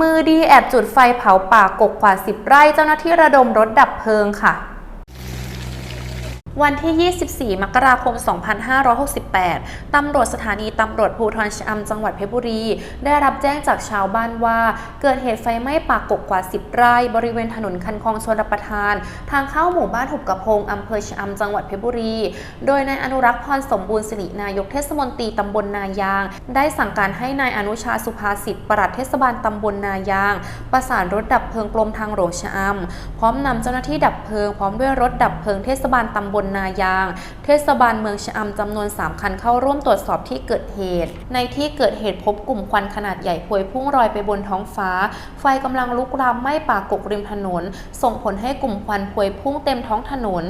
มือดีแอบจุดไฟเผาป่ากกกว่า 10 ไร่เจ้าหน้าที่ระดมรถดับเพลิงค่ะ วันที่ 24 มกราคม 2568 ตำรวจสถานีตำรวจภูธรชะอำจังหวัดเพชรบุรี ได้รับแจ้งจากชาวบ้านว่า เกิดเหตุไฟไหม้ป่ากกกว่า 10 ไร่ บริเวณถนนคันคลองชลประทาน ทางเข้าหมู่บ้านหุบกระพงอำเภอชะอำจังหวัดเพชรบุรี โดยนายอนุรักษ์พรสมบูรณ์สิรินายกเทศมนตรีตำบลนายาง ได้สั่งการให้นายอนุชาสุภาสิทธิ์ปลัดเทศบาลตำบลนายาง ประสานรถดับเพลิงกรมทางหลวงชะอำพร้อมนำเจ้าหน้าที่ดับเพลิงพร้อมด้วยรถดับเพลิงเทศบาลตำบลลนายาง เทศบาลเมืองชะอำจำนวน 3 คันเข้าร่วมตรวจสอบที่เกิดเหตุ ในที่เกิดเหตุพบกลุ่มควันขนาดใหญ่พวยพุ่งลอยไปบนท้องฟ้า ไฟกำลังลุกลามไหม้ป่ากกริมถนน ส่งผลให้กลุ่มควันพวยพุ่งเต็มท้องถนน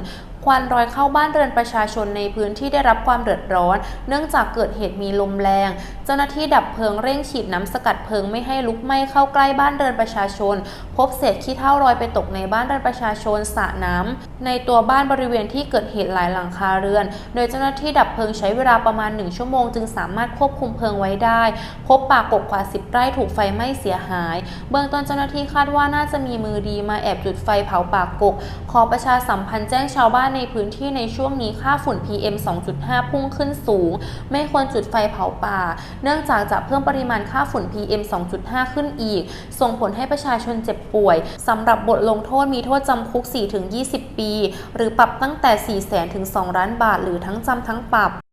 ควันลอยเข้าบ้านเรือนประชาชนในพื้นที่ได้รับความเดือดร้อน เนื่องจากเกิดเหตุมีลมแรง เจ้าหน้าที่ดับเพลิงเร่งฉีดน้ำสกัดเพลิงไม่ให้ลุกไหม้เข้าใกล้บ้านเรือนประชาชน พบเศษขี้เถ้าลอยไปตกในบ้านเรือนประชาชนสระน้ำในตัวบ้านบริเวณที่เกิดเหตุหลายหลังคาเรือน โดยเจ้าหน้าที่ดับเพลิงใช้เวลาประมาณ 1 ชั่วโมง จึงสามารถควบคุมเพลิงไว้ได้ พบป่ากกกว่า 10 ไร่ถูกไฟไหม้เสียหาย เบื้องต้นเจ้าหน้าที่คาดว่าน่าจะมีมือดีมาแอบจุดไฟเผาป่ากก ขอประชาสัมพันธ์แจ้งชาวบ้านในพื้นที่ในช่วงนี้ค่าฝุ่น PM 2.5 พุ่งขึ้นสูง ไม่ควรจุดไฟเผาป่า เนื่องจากจะเพิ่มปริมาณค่าฝุ่น PM 2.5 ขึ้นอีก ส่งผลให้ประชาชนเจ็บป่วยสำหรับบทลงโทษมีโทษจำคุก 4-20 ปี หรือปรับตั้งแต่ 4 0 0 0 0 0 ถึง 2 ล้านบาท หรือทั้งจำทั้งปรับ